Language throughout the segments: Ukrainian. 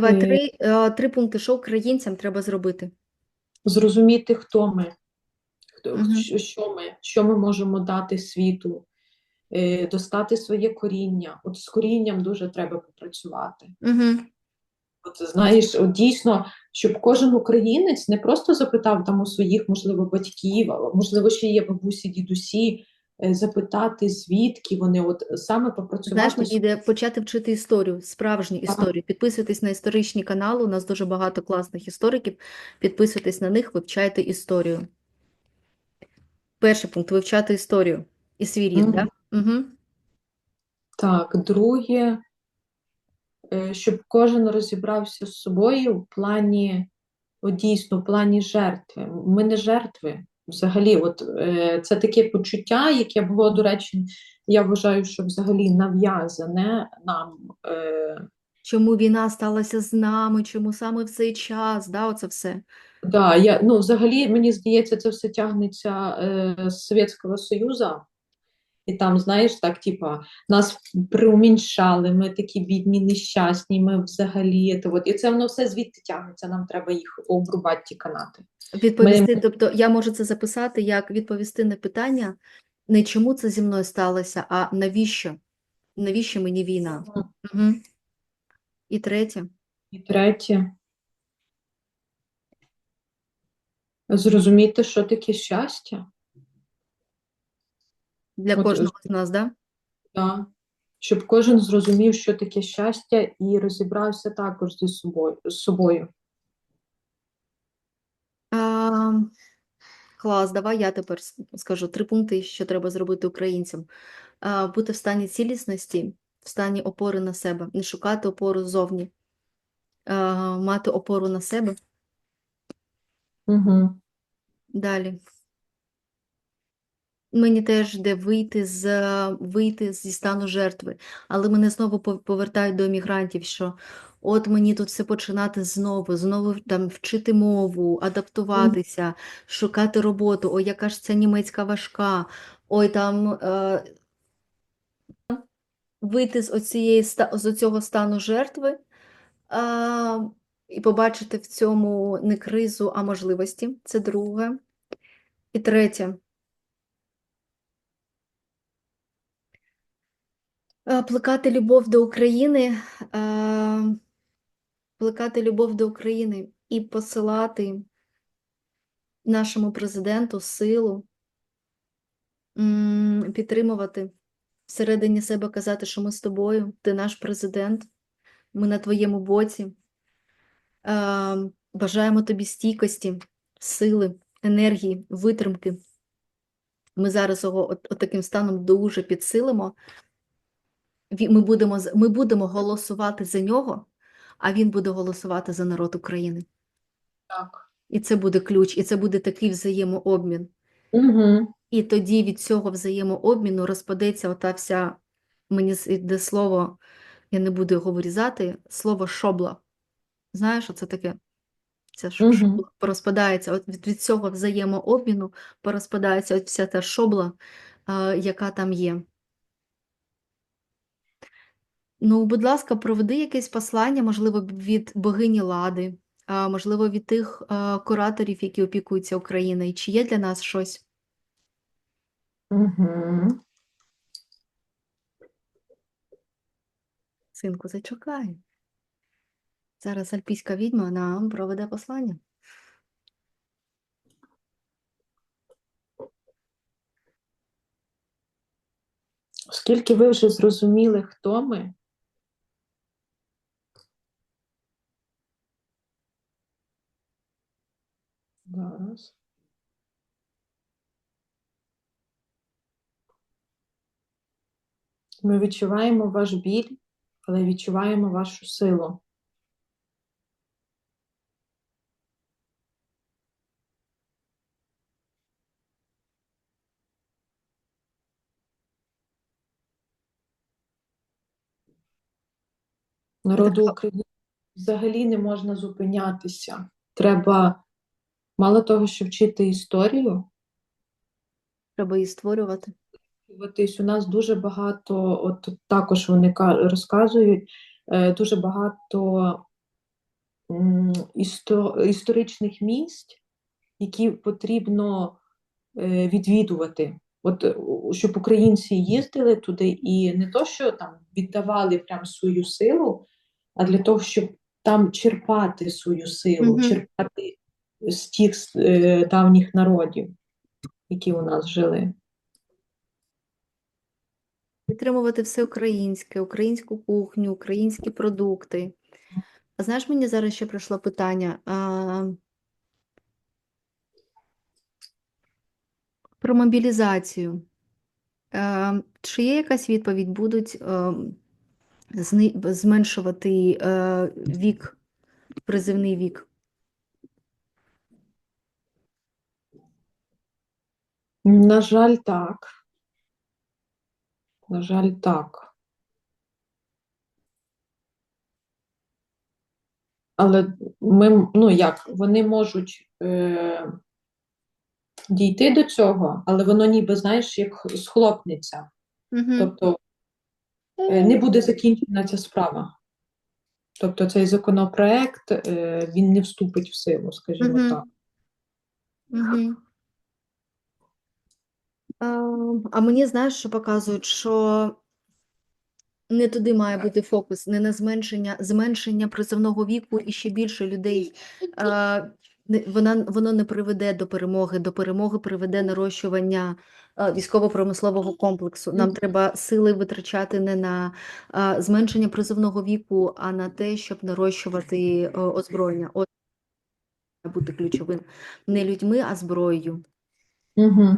Давай Е, три, е, три пункти, що українцям треба зробити. зрозуміти, хто ми, хто, Мгм. що, що ми, що ми можемо дати світу, е, достати своє коріння. От з корінням дуже треба попрацювати. Угу. От знаєш, от дійсно, щоб кожен українець не просто запитав там у своїх, можливо, батьків, а можливо, ще є бабусі, дідусі, запитати, звідки вони, от саме попрацювати. Знаєш, мені йде почати вчити історію, справжню історію. Підписуйтесь на історичні канали, у нас дуже багато класних істориків. Підписуйтесь на них, вивчайте історію. Перший пункт вивчати історію і свій рід, Мгм. да? Угу. Так, друге, е, щоб кожен розібрався з собою в плані, от дійсно, в плані жертви. Ми не жертви. Взагалі, от е, це таке почуття, яке було, до речі, я вважаю, що взагалі нав'язане нам. Е, Чому війна сталася з нами, чому саме в цей час, да, оце все. да, я, ну, взагалі, мені здається, це все тягнеться е, з Совєтського Союзу. І там, знаєш, так, типа, нас преуміншали, ми такі бідні, нещасні, ми взагалі. То от, і це воно все звідти тягнеться, нам треба їх обрубати, ті канати. Відповісти, тобто я можу це записати як відповісти на питання не чому це зі мною сталося, а навіщо? Навіщо мені війна? Угу. І третє. І третє. Зрозуміти, що таке щастя. Для От, кожного з нас, да? Да. Щоб кожен зрозумів, що таке щастя, і розібрався також зі собою. З собою. А, клас, давай я тепер скажу три пункти, що треба зробити українцям. А, бути в стані цілісності, в стані опори на себе, не шукати опору ззовні, а, мати опору на себе. Угу. Далі. Мені теж де вийти з вийти зі стану жертви, але мене знову повертають до мігрантів, що от мені тут все починати знову, знову там вчити мову, адаптуватися, шукати роботу. Ой, яка ж ця німецька важка. Ой, там е, вийти з оцієї з оцього стану жертви е, і побачити в цьому не кризу, а можливості. Це друге. І третє. Плекати любов до України, е, плекати любов до України і посилати нашому президенту силу, підтримувати всередині себе, казати, що ми з тобою, ти наш президент, ми на твоєму боці. Е, Бажаємо тобі стійкості, сили, енергії, витримки. Ми зараз його от, от таким станом дуже підсилимо. Ми будемо, ми будемо голосувати за нього, а він буде голосувати за народ України. Так. І це буде ключ, і це буде такий взаємообмін. Угу. І тоді від цього взаємообміну розпадеться ота вся, мені йде слово, я не буду його вирізати, слово шобла. Знаєш, що це таке? Ця шобла порозпадається. От від, від цього взаємообміну порозпадається от вся та шобла, а, яка там є. Ну, будь ласка, проведи якесь послання, можливо, від богині Лади, а, можливо, від тих а, кураторів, які опікуються Україною. Чи є для нас щось? Угу. Синку, зачекай. Зараз альпійська відьма нам проведе послання. Оскільки ви вже зрозуміли, хто ми, зараз. Ми відчуваємо ваш біль, але відчуваємо вашу силу. Народу України взагалі не можна зупинятися. Треба, мало того, що вчити історію, Треба її створювати. У нас дуже багато, от також вони ка- розказують, е, дуже багато історичних місць, які потрібно е, відвідувати. От е, щоб українці їздили туди і не то, що там віддавали прям свою силу, а для того, щоб там черпати свою силу, Мгм. черпати з тих е, давніх народів, які у нас жили. Підтримувати все українське, українську кухню, українські продукти. А знаєш, мені зараз ще прийшло питання а, про мобілізацію. Е, Чи є якась відповідь? Будуть е, зни- зменшувати е, вік, призивний вік? На жаль, так. На жаль, так. Але ми, ну як, вони можуть е, дійти до цього, але воно ніби, знаєш, як схлопнеться. Угу. Тобто е, не буде закінчена ця справа. Тобто цей законопроект, е, він не вступить в силу, скажімо Мгм. так. Угу. А мені знаєш, що показують, що не туди має бути фокус, не на зменшення, зменшення призовного віку і ще більше людей. Е, Вона, воно не приведе до перемоги. До перемоги приведе нарощування військово-промислового комплексу. Нам треба сили витрачати не на зменшення призовного віку, а на те, щоб нарощувати озброєння. От бути ключовим. Не людьми, а зброєю. Угу.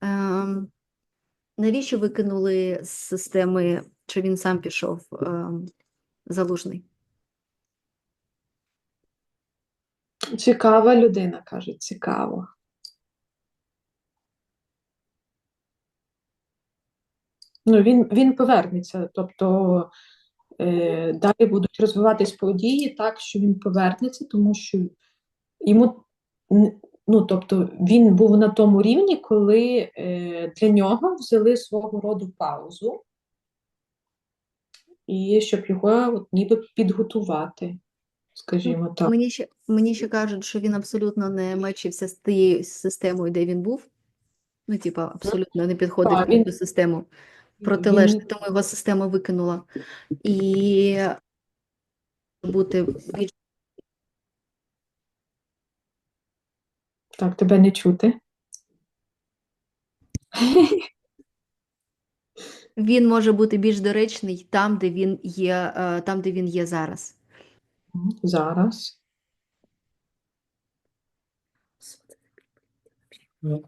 Ем, навіщо викинули з системи, чи він сам пішов ем, залужний? Цікава людина, каже, цікаво. Ну, він, він повернеться, тобто е, далі будуть розвиватись події так, що він повернеться, тому що йому ну, тобто він був на тому рівні, коли е, для нього взяли свого роду паузу, і щоб його от, ніби підготувати, скажімо так. Мені ще, мені ще кажуть, що він абсолютно не мечився з тією системою, де він був. Ну, типа, абсолютно не підходив під він- ту систему. Протилежний, тому його система викинула. І бути більш Так, тебе не чути. він може бути більш доречний там, де він є, е, там, де він є зараз. Зараз. Ну,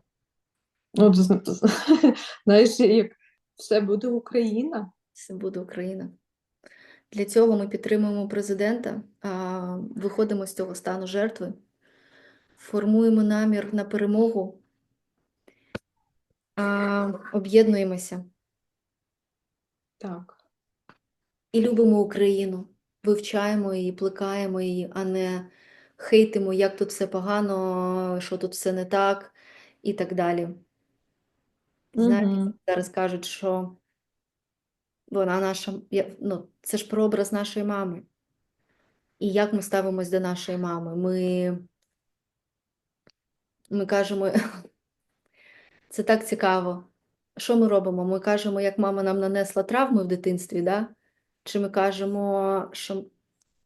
от з- знаєш, як все буде Україна. Це буде Україна. Для цього ми підтримуємо президента, виходимо з цього стану жертви, формуємо намір на перемогу, а, об'єднуємося Так. і любимо Україну, вивчаємо її, плекаємо її, а не хейтимо, як тут все погано, що тут все не так і так далі. Знаєте, Мгм. зараз кажуть, що вона наша, ну, це ж прообраз нашої мами. І як ми ставимось до нашої мами? Ми, ми кажемо, це так цікаво. Що ми робимо? Ми кажемо, як мама нам нанесла травми в дитинстві, да? Чи ми кажемо, що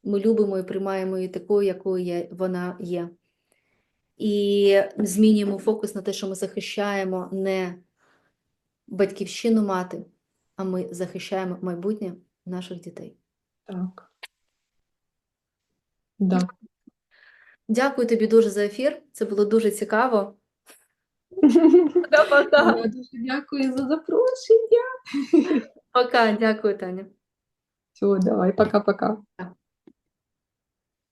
ми любимо і приймаємо її такою, якою є, вона є. І змінюємо фокус на те, що ми захищаємо не батьківщину мати, а ми захищаємо майбутнє наших дітей. Так. Да. Дякую тобі дуже за ефір. Це було дуже цікаво. Дуже дякую за запрошення. Пока, дякую, Таня. Все, давай, пока-пока. Пока.